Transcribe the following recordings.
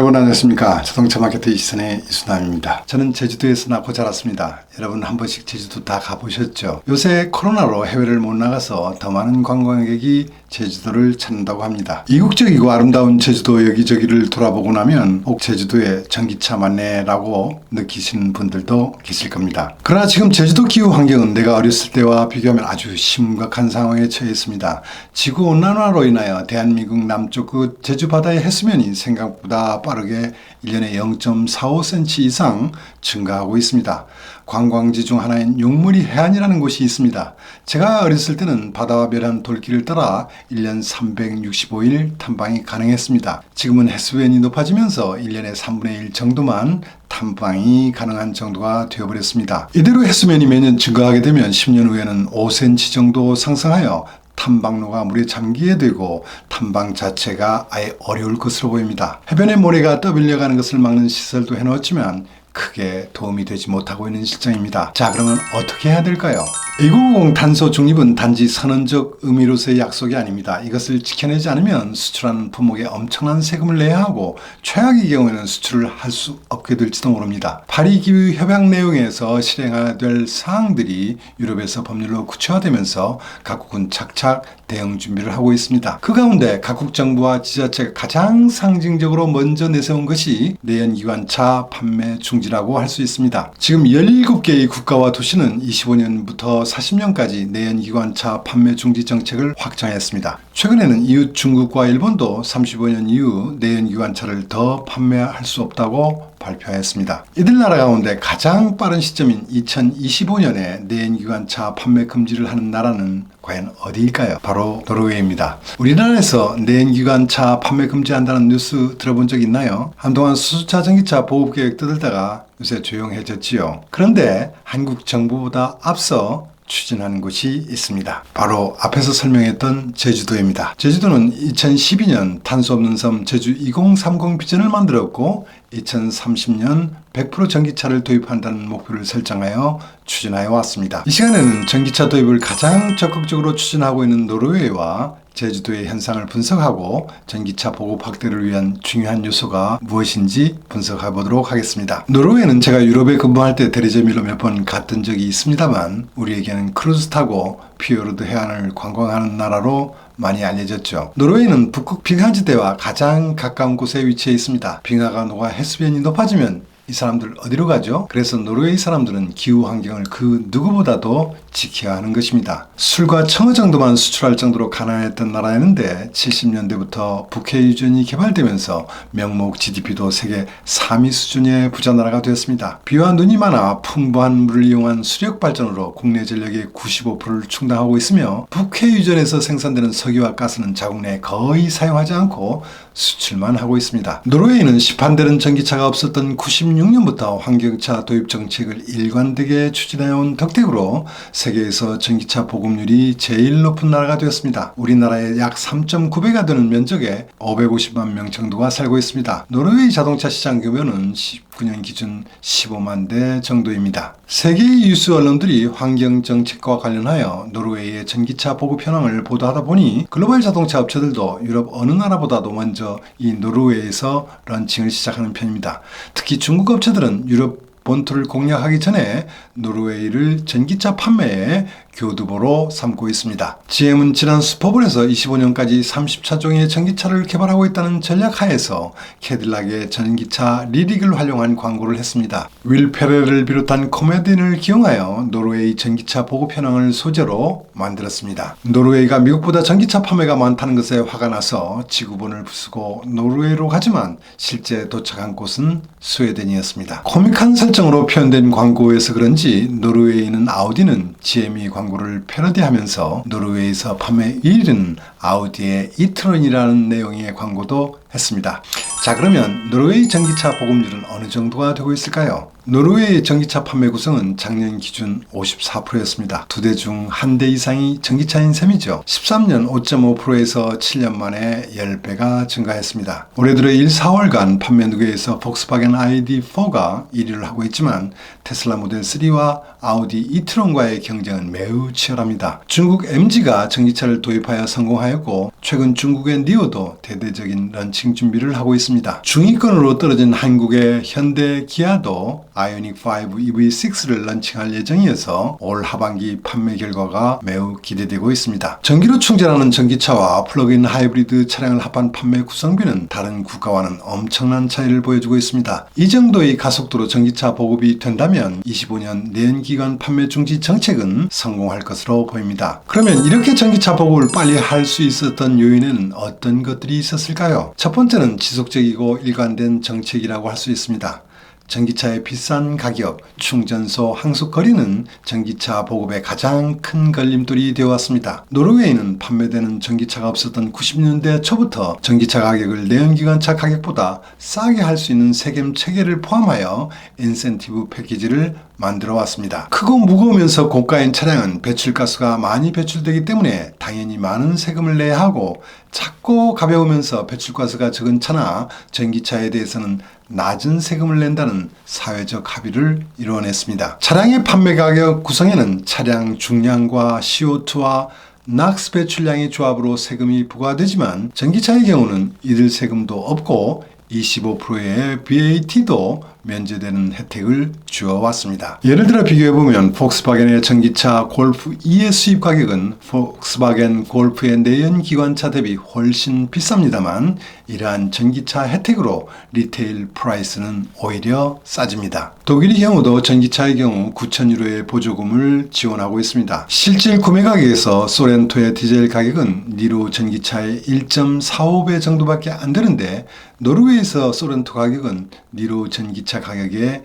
여러분 안녕하십니까? 자동차 마케터 이선의 이수남입니다. 저는 제주도에서 낳고 자랐습니다. 여러분 한 번씩 제주도 다 가보셨죠? 요새 코로나로 해외를 못 나가서 더 많은 관광객이 제주도를 찾는다고 합니다. 이국적이고 아름다운 제주도 여기저기를 돌아보고 나면 꼭 제주도에 전기차 맞네라고 느끼시는 분들도 계실 겁니다. 그러나 지금 제주도 기후 환경은 내가 어렸을 때와 비교하면 아주 심각한 상황에 처해 있습니다. 지구 온난화로 인하여 대한민국 남쪽 그 제주 바다의 해수면이 생각보다 빠르게 1년에 0.45cm 이상 증가하고 있습니다. 관광지 중 하나인 용무리 해안이라는 곳이 있습니다. 제가 어렸을 때는 바다와 멸한 돌길을 따라 1년 365일 탐방이 가능했습니다. 지금은 해수면이 높아지면서 1년에 3분의 1 정도만 탐방이 가능한 정도가 되어버렸습니다. 이대로 해수면이 매년 증가하게 되면 10년 후에는 5cm 정도 상승하여 탐방로가 물에 잠기게 되고 탐방 자체가 아예 어려울 것으로 보입니다. 해변의 모래가 떠밀려가는 것을 막는 시설도 해놓았지만 크게 도움이 되지 못하고 있는 실정입니다. 자, 그러면 어떻게 해야 될까요? 2050 탄소 중립은 단지 선언적 의미로서의 약속이 아닙니다. 이것을 지켜내지 않으면 수출하는 품목에 엄청난 세금을 내야 하고 최악의 경우에는 수출을 할 수 없게 될지도 모릅니다. 파리 기후 협약 내용에서 실행해야 될 사항들이 유럽에서 법률로 구체화되면서 각국은 착착 대응 준비를 하고 있습니다. 그 가운데 각국 정부와 지자체가 가장 상징적으로 먼저 내세운 것이 내연 기관차 판매 중지라고 할 수 있습니다. 지금 17개의 국가와 도시는 25년부터 40년까지 내연 기관차 판매 중지 정책을 확정했습니다. 최근에는 이웃 중국과 일본도 35년 이후 내연 기관차를 더 판매할 수 없다고 발표했습니다. 이들 나라 가운데 가장 빠른 시점인 2025년에 내연기관차 판매 금지를 하는 나라는 과연 어디일까요? 바로 노르웨이입니다. 우리나라에서 내연기관차 판매 금지한다는 뉴스 들어본 적 있나요? 한동안 수소차 전기차 보급 계획 떠들다가 요새 조용해졌지요. 그런데 한국 정부보다 앞서 추진하는 곳이 있습니다. 바로 앞에서 설명했던 제주도입니다. 제주도는 2012년 탄소 없는 섬 제주 2030 비전을 만들었고 2030년 100% 전기차를 도입한다는 목표를 설정하여 추진하여 왔습니다. 이 시간에는 전기차 도입을 가장 적극적으로 추진하고 있는 노르웨이와 제주도의 현상을 분석하고 전기차 보급 확대를 위한 중요한 요소가 무엇인지 분석해 보도록 하겠습니다. 노르웨이는 제가 유럽에 근무할 때 대리점일로 몇 번 갔던 적이 있습니다만 우리에게는 크루즈 타고 피오르드 해안을 관광하는 나라로 많이 알려졌죠. 노르웨이는 북극 빙하지대와 가장 가까운 곳에 위치해 있습니다. 빙하가 녹아 해수면이 높아지면 이 사람들 어디로 가죠? 그래서 노르웨이 사람들은 기후 환경을 그 누구보다도 지켜야 하는 것입니다. 술과 청어 정도만 수출할 정도로 가난했던 나라였는데 70년대부터 북해 유전이 개발되면서 명목 GDP도 세계 3위 수준의 부자 나라가 되었습니다. 비와 눈이 많아 풍부한 물을 이용한 수력 발전으로 국내 전력의 95%를 충당하고 있으며 북해 유전에서 생산되는 석유와 가스는 자국 내에 거의 사용하지 않고 수출만 하고 있습니다. 노르웨이는 시판되는 전기차가 없었던 96년 부터 환경차 도입 정책을 일관되게 추진해온 덕택으로 세계에서 전기차 보급률이 제일 높은 나라가 되었습니다. 우리나라의 약 3.9배가 되는 면적에 550만 명 정도가 살고 있습니다. 노르웨이 자동차 시장 규모는 19년 기준 15만 대 정도입니다. 세계의 유수 언론들이 환경 정책과 관련하여 노르웨이의 전기차 보급 현황을 보도하다 보니 글로벌 자동차 업체들도 유럽 어느 나라보다도 먼저 이 노르웨이에서 런칭을 시작하는 편입니다. 특히 중국 업체들은 유럽 본토를 공략하기 전에 노르웨이를 전기차 판매에 교두보로 삼고 있습니다. GM은 지난 슈퍼볼에서 25년까지 30차종의 전기차를 개발하고 있다는 전략 하에서 캐딜락의 전기차 리릭을 활용한 광고를 했습니다. 윌 페레를 비롯한 코미디인을 기용하여 노르웨이 전기차 보급 현황을 소재로 만들었습니다. 노르웨이가 미국보다 전기차 판매가 많다는 것에 화가 나서 지구본을 부수고 노르웨이로 가지만 실제 도착한 곳은 스웨덴이었습니다. 코믹한 설정 으로 표현된 광고에서 그런지 노르웨이는 아우디는 GM이 광고를 패러디하면서 노르웨이에서 판매 1위는 아우디의 이트론이라는 내용의 광고도 했습니다. 자 그러면 노르웨이 전기차 보급률은 어느 정도가 되고 있을까요? 노르웨이 전기차 판매 구성은 작년 기준 54%였습니다. 두 대 중 한 대 이상이 전기차인 셈이죠. 13년 5.5%에서 7년 만에 10배가 증가했습니다. 올해 들어 1, 4월간 판매 누계에서 폭스바겐 ID4가 1위를 하고 있지만 테슬라 모델 3와 아우디 이트론과의 경쟁은 매우 치열합니다. 중국 MG가 전기차를 도입하여 성공하였고 최근 중국의 니오도 대대적인 런칭 준비를 하고 있습니다. 중위권으로 떨어진 한국의 현대 기아도 아이오닉 5 EV6를 런칭할 예정이어서 올 하반기 판매 결과가 매우 기대되고 있습니다. 전기로 충전하는 전기차와 플러그인 하이브리드 차량을 합한 판매 구성비는 다른 국가와는 엄청난 차이를 보여주고 있습니다. 이 정도의 가속도로 전기차 보급이 된다면 25년 내연기관 판매 중지 정책은 성공할 것으로 보입니다. 그러면 이렇게 전기차 보급을 빨리 할 수 있었던 요인에는 어떤 것들이 있었을까요? 첫 번째는 지속적이고 일관된 정책이라고 할 수 있습니다. 전기차의 비싼 가격, 충전소 항속 거리는 전기차 보급의 가장 큰 걸림돌이 되어 왔습니다. 노르웨이는 판매되는 전기차가 없었던 90년대 초부터 전기차 가격을 내연기관차 가격보다 싸게 할 수 있는 세금 체계를 포함하여 인센티브 패키지를 만들어 왔습니다. 크고 무거우면서 고가인 차량은 배출가스가 많이 배출되기 때문에 당연히 많은 세금을 내야 하고 작고 가벼우면서 배출가스가 적은 차나 전기차에 대해서는 낮은 세금을 낸다는 사회적 합의를 이루어냈습니다. 차량의 판매 가격 구성에는 차량 중량과 CO2와 낙스 배출량의 조합으로 세금이 부과되지만 전기차의 경우는 이들 세금도 없고 25%의 VAT도 면제되는 혜택을 주어왔습니다. 예를 들어 비교해보면 폭스바겐의 전기차 골프 2의 수입 가격은 폭스바겐 골프의 내연 기관차 대비 훨씬 비쌉니다만 이러한 전기차 혜택으로 리테일 프라이스는 오히려 싸집니다. 독일의 경우도 전기차의 경우 9,000유로의 보조금을 지원하고 있습니다. 실질 구매 가격에서 소렌토의 디젤 가격은 니로 전기차의 1.45배 정도밖에 안 되는데 노르웨이에서 소렌토 가격은 니로 전기차 가격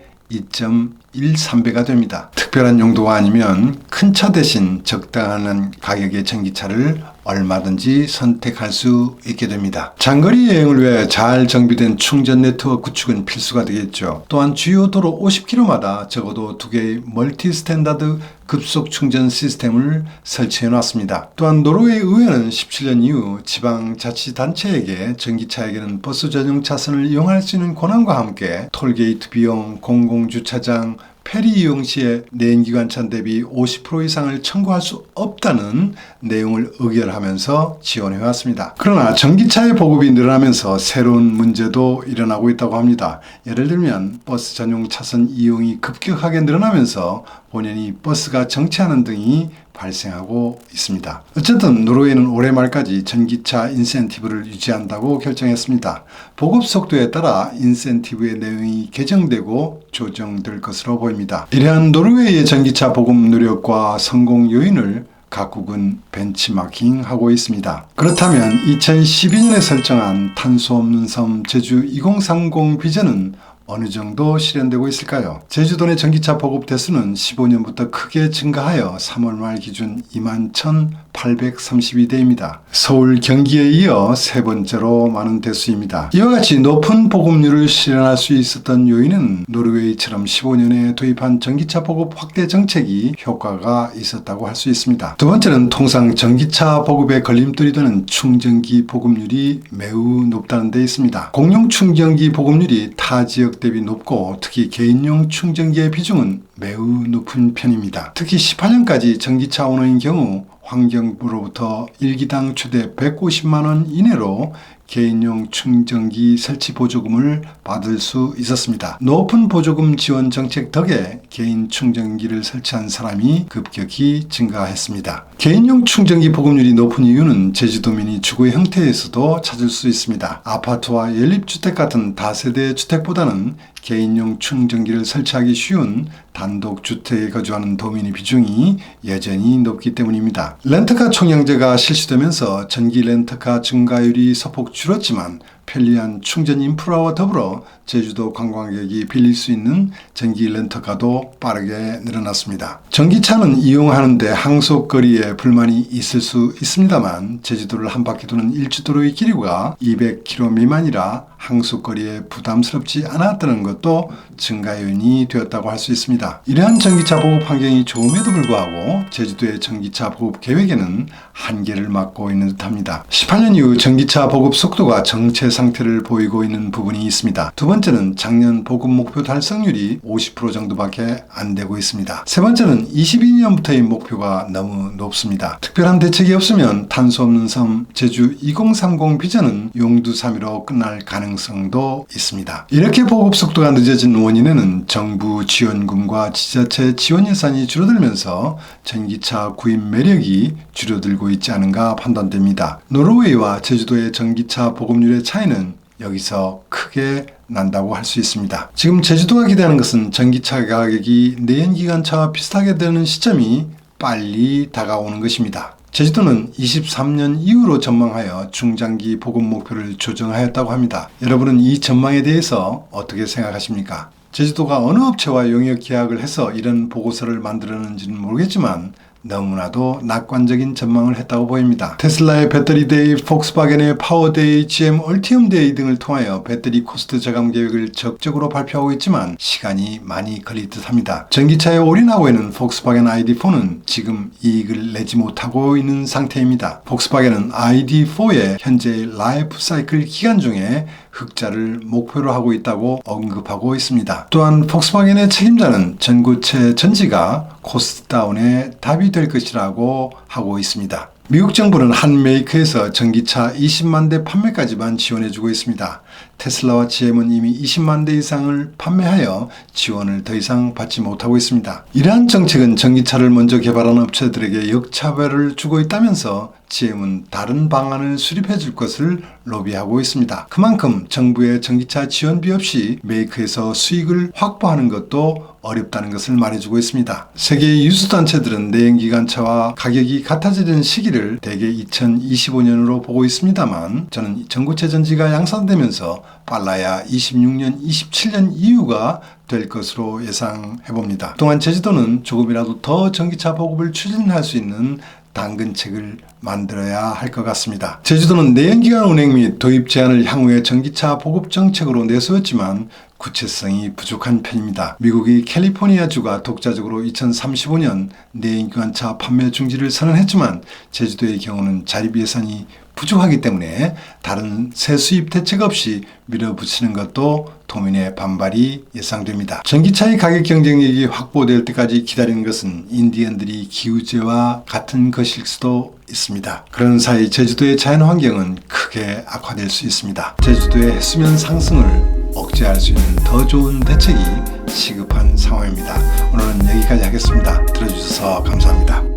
의 2.13배가 됩니다. 특별한 용도가 아니면 큰 차 대신 적당한 가격의 전기차를 얼마든지 선택할 수 있게 됩니다. 장거리 여행을 위해 잘 정비된 충전 네트워크 구축은 필수가 되겠죠. 또한 주요 도로 50km마다 적어도 두 개의 멀티 스탠다드 급속 충전 시스템을 설치해 놨습니다. 또한 노르웨이 의회는 17년 이후 지방자치단체에게 전기차에게는 버스 전용 차선을 이용할 수 있는 권한과 함께 톨게이트 비용, 공공주차장, 페리 이용 시에 내연기관차 대비 50% 이상을 청구할 수 없다는 내용을 의결하면서 지원해 왔습니다. 그러나 전기차의 보급이 늘어나면서 새로운 문제도 일어나고 있다고 합니다. 예를 들면 버스 전용 차선 이용이 급격하게 늘어나면서 본연이 버스가 정체하는 등이 발생하고 있습니다. 어쨌든 노르웨이는 올해 말까지 전기차 인센티브를 유지한다고 결정했습니다. 보급 속도에 따라 인센티브의 내용이 개정되고 조정될 것으로 보입니다. 이러한 노르웨이의 전기차 보급 노력과 성공 요인을 각국은 벤치마킹하고 있습니다. 그렇다면 2012년에 설정한 탄소 없는 섬 제주 2030 비전은 어느 정도 실현되고 있을까요? 제주도 내 전기차 보급 대수는 15년부터 크게 증가하여 3월 말 기준 2만 1,832대입니다. 서울, 경기에 이어 세 번째로 많은 대수입니다. 이와 같이 높은 보급률을 실현할 수 있었던 요인은 노르웨이처럼 15년에 도입한 전기차 보급 확대 정책이 효과가 있었다고 할 수 있습니다. 두 번째는 통상 전기차 보급에 걸림돌이 되는 충전기 보급률이 매우 높다는 데 있습니다. 공용 충전기 보급률이 타 지역 대비 높고 특히 개인용 충전기의 비중은 매우 높은 편입니다. 특히 18년까지 전기차 오너인 경우 환경부로부터 일기당 최대 150만원 이내로 개인용 충전기 설치 보조금을 받을 수 있었습니다. 높은 보조금 지원 정책 덕에 개인 충전기를 설치한 사람이 급격히 증가했습니다. 개인용 충전기 보급률이 높은 이유는 제주도민이 주거 형태에서도 찾을 수 있습니다. 아파트와 연립주택 같은 다세대 주택보다는 개인용 충전기를 설치하기 쉬운 단독 주택에 거주하는 도민의 비중이 여전히 높기 때문입니다. 렌터카 총량제가 실시되면서 전기 렌터카 증가율이 소폭 줄었지만 편리한 충전 인프라와 더불어 제주도 관광객이 빌릴 수 있는 전기 렌터카도 빠르게 늘어났습니다. 전기차는 이용하는데 항속 거리에 불만이 있을 수 있습니다만 제주도를 한 바퀴 도는 일주도로의 길이가 200km 미만이라 항속거리에 부담스럽지 않았다는 것도 증가 요인이 되었다고 할 수 있습니다. 이러한 전기차 보급 환경이 좋음에도 불구하고 제주도의 전기차 보급 계획에는 한계를 맞고 있는 듯합니다. 18년 이후 전기차 보급 속도가 정체 상태를 보이고 있는 부분이 있습니다. 두 번째는 작년 보급 목표 달성률이 50% 정도밖에 안 되고 있습니다. 세 번째는 22년부터의 목표가 너무 높습니다. 특별한 대책이 없으면 탄소 없는 섬 제주 2030 비전은 용두사미로 끝날 가능성 도 있습니다. 이렇게 보급 속도가 늦어진 원인에는 정부 지원금과 지자체 지원 예산이 줄어들면서 전기차 구입 매력이 줄어들고 있지 않은가 판단됩니다. 노르웨이와 제주도의 전기차 보급률의 차이는 여기서 크게 난다고 할 수 있습니다. 지금 제주도가 기대하는 것은 전기차 가격이 내연기관차와 비슷하게 되는 시점이 빨리 다가오는 것입니다. 제주도는 23년 이후로 전망하여 중장기 보급 목표를 조정하였다고 합니다. 여러분은 이 전망에 대해서 어떻게 생각하십니까? 제주도가 어느 업체와 용역 계약을 해서 이런 보고서를 만들었는지는 모르겠지만 너무나도 낙관적인 전망을 했다고 보입니다. 테슬라의 배터리 데이, 폭스바겐의 파워 데이, GM 얼티엄 데이 등을 통하여 배터리 코스트 저감 계획을 적극적으로 발표하고 있지만 시간이 많이 걸릴 듯합니다. 전기차에 올인하고 있는 폭스바겐 ID4는 지금 이익을 내지 못하고 있는 상태입니다. 폭스바겐은 ID4의 현재 라이프 사이클 기간 중에 흑자를 목표로 하고 있다고 언급하고 있습니다. 또한 폭스바겐의 책임자는 전고체 전지가 코스트 다운의 답이 될 것이라고 하고 있습니다. 미국 정부는 한 메이커에서 전기차 20만 대 판매까지만 지원해주고 있습니다. 테슬라와 GM은 이미 20만 대 이상을 판매하여 지원을 더 이상 받지 못하고 있습니다. 이러한 정책은 전기차를 먼저 개발한 업체들에게 역차별을 주고 있다면서 GM은 다른 방안을 수립해 줄 것을 로비하고 있습니다. 그만큼 정부의 전기차 지원비 없이 메이커에서 수익을 확보하는 것도 어렵다는 것을 말해주고 있습니다. 세계의 유수단체들은 내연기관차와 가격이 같아지는 시기를 대개 2025년으로 보고 있습니다만 저는 전고체 전지가 양산되면서 빨라야 26년, 27년 이후가 될 것으로 예상해 봅니다. 또한 제주도는 조금이라도 더 전기차 보급을 추진할 수 있는 당근책을 만들어야 할 것 같습니다. 제주도는 내연기관 운행 및 도입 제한을 향후에 전기차 보급 정책으로 내세웠지만 구체성이 부족한 편입니다. 미국이 캘리포니아주가 독자적으로 2035년 내연기관차 판매 중지를 선언했지만 제주도의 경우는 자립 예산이 부족하기 때문에 다른 새 수입 대책 없이 밀어붙이는 것도 도민의 반발이 예상됩니다. 전기차의 가격 경쟁력이 확보될 때까지 기다리는 것은 인디언들이 기후제와 같은 것일 수도 있습니다. 그런 사이 제주도의 자연 환경은 크게 악화될 수 있습니다. 제주도의 해수면 상승을 억제할 수 있는 더 좋은 대책이 시급한 상황입니다. 오늘은 여기까지 하겠습니다. 들어주셔서 감사합니다.